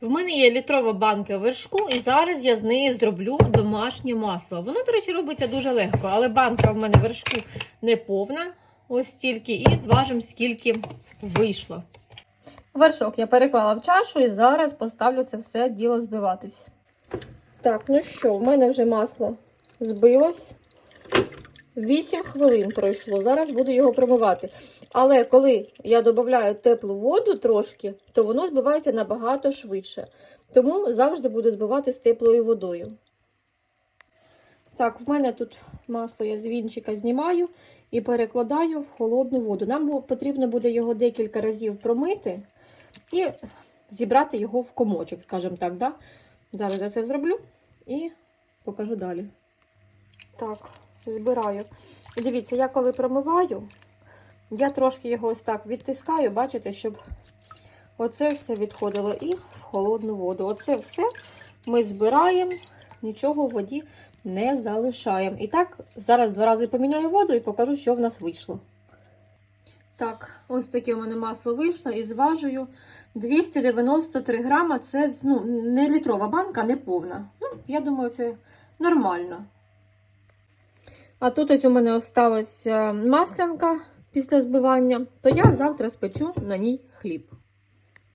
В мене є літрова банка вершку, і зараз я з неї зроблю домашнє масло. Воно, до речі, робиться дуже легко, але банка в мене вершку не повна, ось стільки, і зважимо, скільки вийшло. Вершок я переклала в чашу і зараз поставлю це все діло збиватись. Так, ну що, в мене вже масло збилось. 8 хвилин пройшло. Зараз буду його промивати. Але коли я додаю теплу воду трошки, то воно збивається набагато швидше. Тому завжди буду збивати з теплою водою. Так, в мене тут масло я з вінчика знімаю і перекладаю в холодну воду. Нам потрібно буде його декілька разів промити і зібрати його в комочок, скажімо так. Да? Зараз я це зроблю і покажу далі. Так, збираю. Дивіться, я коли промиваю, я трошки його ось так відтискаю, бачите, щоб оце все відходило і в холодну воду. Оце все ми збираємо, нічого в воді не залишаємо. І так, зараз два рази поміняю воду і покажу, що в нас вийшло. Так, ось таке у мене масло вийшло і зважую 293 грама. Це ну, не літрова банка, не повна. Ну, я думаю, це нормально. А тут ось у мене осталась е, маслянка після збивання, то я завтра спечу на ній хліб.